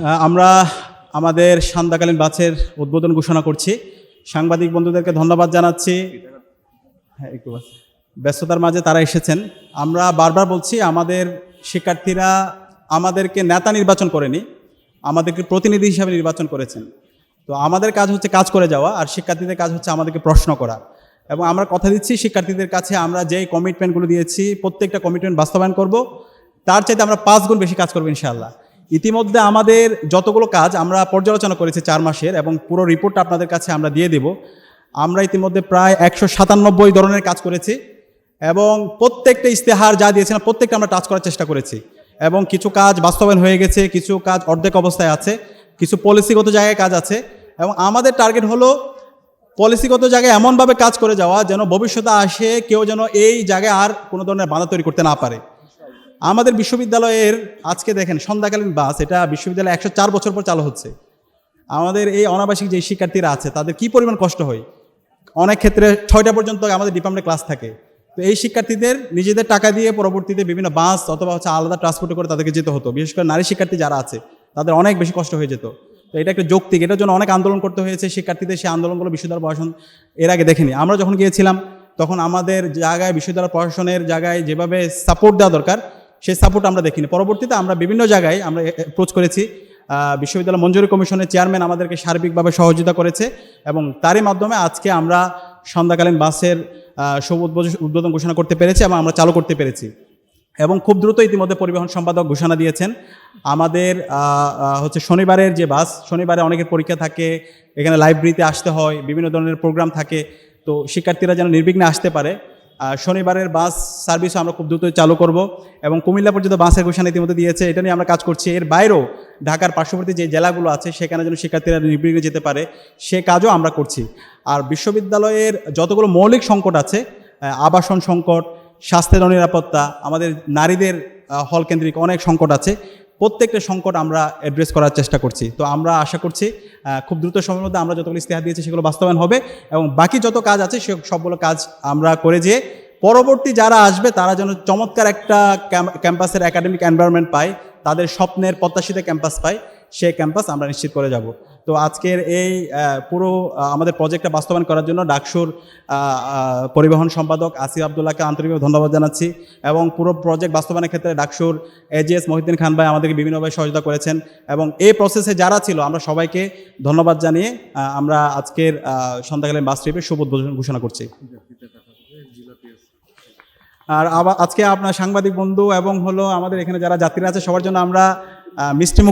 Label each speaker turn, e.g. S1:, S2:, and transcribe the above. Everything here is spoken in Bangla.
S1: আমরা আমাদের সান্ধ্যাকালীন বাসের উদ্বোধন ঘোষণা করছি। সাংবাদিক বন্ধুদেরকে ধন্যবাদ জানাচ্ছি। হ্যাঁ ব্যস্ততার মাঝে তারা এসেছেন। আমরা বারবার বলছি, আমাদের শিক্ষার্থীরা আমাদেরকে নেতা নির্বাচন করেনি, আমাদেরকে প্রতিনিধি হিসাবে নির্বাচন করেছেন। তো আমাদের কাজ হচ্ছে কাজ করে যাওয়া, আর শিক্ষার্থীদের কাজ হচ্ছে আমাদেরকে প্রশ্ন করা। এবং আমরা কথা দিচ্ছি শিক্ষার্থীদের কাছে, আমরা যেই কমিটমেন্টগুলো দিয়েছি, প্রত্যেকটা কমিটমেন্ট বাস্তবায়ন করব। তার চাইতে আমরা পাঁচ গুণ বেশি কাজ করব, ইনশাআল্লাহ। ইতিমধ্যে আমাদের যতগুলো কাজ আমরা পর্যালোচনা করেছি চার মাসের এবং পুরো রিপোর্টটা আপনাদের কাছে আমরা দিয়ে দেব। আমরা ইতিমধ্যে প্রায় একশো সাতানব্বই ধরনের কাজ করেছি এবং প্রত্যেকটা ইস্তেহার যা দিয়েছিলাম প্রত্যেকটা আমরা টাচ করার চেষ্টা করেছি এবং কিছু কাজ বাস্তবায়ন হয়ে গেছে, কিছু কাজ অর্ধেক অবস্থায় আছে, কিছু পলিসিগত জায়গায় কাজ আছে এবং আমাদের টার্গেট হলো পলিসিগত জায়গায় এমনভাবে কাজ করে যাওয়া যেন ভবিষ্যতে আসে কেউ যেন এই জায়গায় আর কোনো ধরনের বাধা তৈরি করতে না পারে। আমাদের বিশ্ববিদ্যালয়ের, আজকে দেখেন, সন্ধ্যাকালীন বাস, এটা বিশ্ববিদ্যালয়ে একশো চার বছর পর চালু হচ্ছে। আমাদের এই অনাবাসিক যে শিক্ষার্থীরা আছে, তাদের কি পরিমাণ কষ্ট হয়? অনেক ক্ষেত্রে ছয়টা পর্যন্ত আমাদের ডিপার্টমেন্টে ক্লাস থাকে। তো এই শিক্ষার্থীদের নিজেদের টাকা দিয়ে পরবর্তীতে বিভিন্ন বাস অথবা হচ্ছে আলাদা ট্রান্সপোর্টে করে তাদেরকে যেতে হতো। বিশেষ করে নারী শিক্ষার্থী যারা আছে, তাদের অনেক বেশি কষ্ট হয়ে যেত। তো এটা একটা যৌক্তিক, এটার জন্য অনেক আন্দোলন করতে হয়েছে শিক্ষার্থীদের। সেই আন্দোলনগুলো বিশ্ববিদ্যালয় প্রশাসন এর আগে দেখেনি। আমরা যখন গিয়েছিলাম, তখন আমাদের জায়গায় বিশ্ববিদ্যালয় প্রশাসনের জায়গায় যেভাবে সাপোর্ট দেওয়া দরকার সেই সাপোর্ট আমরা দেখিনি। পরবর্তীতে আমরা বিভিন্ন জায়গায় আমরা অ্যাপ্রোচ করেছি। বিশ্ববিদ্যালয় মঞ্জুরি কমিশনের চেয়ারম্যান আমাদেরকে সার্বিকভাবে সহযোগিতা করেছে এবং তারই মাধ্যমে আজকে আমরা সন্ধ্যাকালীন বাসের শুভ উদ্বোধন ঘোষণা করতে পেরেছি এবং আমরা চালু করতে পেরেছি। এবং খুব দ্রুত ইতিমধ্যে পরিবহন সম্পাদক ঘোষণা দিয়েছেন। আমাদের হচ্ছে শনিবারের যে বাস, শনিবারে অনেকের পরীক্ষা থাকে, এখানে লাইব্রেরিতে আসতে হয়, বিভিন্ন ধরনের প্রোগ্রাম থাকে। তো শিক্ষার্থীরা যেন নির্বিঘ্নে আসতে পারে। শনিবারের বাস সার্ভিসও আমরা খুব দ্রুত চালু করব এবং কুমিল্লা পর্যন্ত বাসের ঘোষণা ইতিমধ্যে দিয়েছে। এটা নিয়ে আমরা কাজ করছি। এর বাইরেও ঢাকার পার্শ্ববর্তী যে জেলাগুলো আছে, সেখানে যেন শিক্ষার্থীরা নির্বিঘ্নে যেতে পারে, সে কাজও আমরা করছি। আর বিশ্ববিদ্যালয়ের যতগুলো মৌলিক সংকট আছে আবাসন সংকট স্বাস্থ্যের নিরাপত্তা, আমাদের নারীদের হল কেন্দ্রিক অনেক সংকট আছে। প্রত্যেকটা সংকট আমরা অ্যাড্রেস করার চেষ্টা করছি। তো আমরা আশা করছি খুব দ্রুত সময়ের মধ্যে আমরা যতগুলো ইস্তেহার দিয়েছি সেগুলো বাস্তবায়ন হবে এবং বাকি যত কাজ আছে সে সবগুলো কাজ আমরা করে যেয়ে পরবর্তী যারা আসবে তারা যেন চমৎকার একটা ক্যাম্পাসের একাডেমিক এনভায়রনমেন্ট পায়। তাদের স্বপ্নের প্রত্যাশিত ক্যাম্পাস পায়, সেই ক্যাম্পাস আমরা নিশ্চিত করে যাব। তো আজকের এই পুরো আমাদের প্রজেক্টটা বাস্তবায়ন করার জন্য ডাকসুর পরিবহন সম্পাদক আসিফ আবদুল্লাহকে আন্তরিকভাবে ধন্যবাদ জানাচ্ছি এবং পুরো প্রজেক্ট বাস্তবায়নের ক্ষেত্রে ডাকসুর এজিএস মহিউদ্দিন খান ভাই আমাদেরকে বিভিন্নভাবে সহযোগিতা করেছেন এবং এই প্রসেসে যারা ছিল, আমরা সবাইকে ধন্যবাদ জানিয়ে আমরা আজকের সন্ধ্যাকালীন বাস ট্রিপের শুভ ঘোষণা করছি। আর আজকে আপনার সাংবাদিক বন্ধু এবং হলো আমাদের এখানে যারা যাত্রীরা আছে, সবার জন্য আমরা মিষ্টি